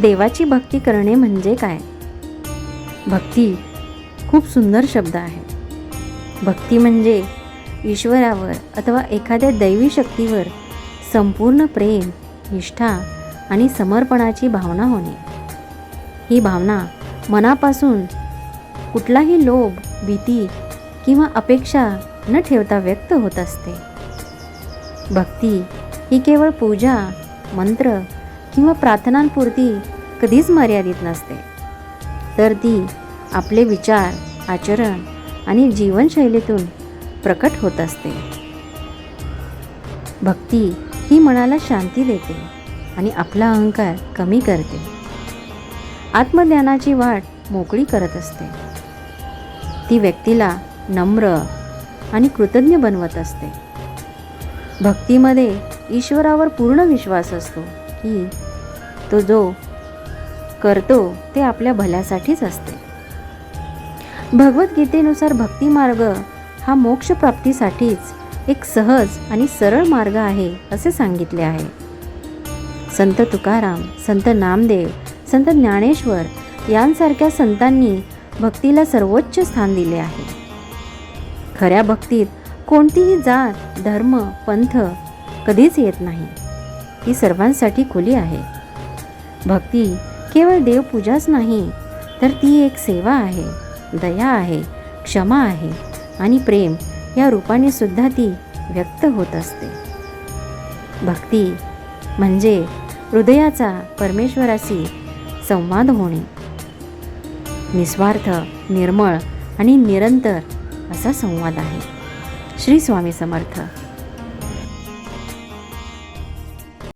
देवाची भक्ती करणे म्हणजे काय? भक्ती खूप सुंदर शब्द आहे. भक्ती म्हणजे ईश्वरावर अथवा एखाद्या दैवी शक्तीवर संपूर्ण प्रेम निष्ठा आणि समर्पणाची भावना होणे. ही भावना मनापासून कुठलाही लोभ भीती किंवा अपेक्षा न ठेवता व्यक्त होत असते. भक्ती ही केवळ पूजा मंत्र किंवा प्रार्थनांपुरती कधीच मर्यादित नसते. तर ती आपले विचार आचरण आणि जीवनशैलीतून प्रकट होत असते. भक्ती ही मनाला शांती देते आणि आपला अहंकार कमी करते. आत्मज्ञानाची वाट मोकळी करत असते. ती व्यक्तीला नम्र आणि कृतज्ञ बनवत असते. भक्तीमध्ये ईश्वरावर पूर्ण विश्वास असतो. की तो जो करतो ते आपल्या भल्यासाठीच असते. भगवद्गीतेनुसार भक्ती मार्ग हा मोक्षप्राप्तीसाठीच एक सहज आणि सरळ मार्ग आहे असे सांगितले आहे. संत तुकाराम संत नामदेव संत ज्ञानेश्वर यांसारख्या संतांनी भक्तीला सर्वोच्च स्थान दिले आहे. खऱ्या भक्तीत कोणतीही जात धर्म पंथ कधीच येत नाही. ती सर्वांसाठी खुली आहे. भक्ती केवळ देवपूजाच नाही तर ती एक सेवा आहे दया आहे क्षमा आहे आणि प्रेम या रूपाने सुद्धा ती व्यक्त होत असते. भक्ती म्हणजे हृदयाचा परमेश्वराशी संवाद होणे. निस्वार्थ निर्मळ आणि निरंतर असा संवाद आहे. श्री स्वामी समर्थ.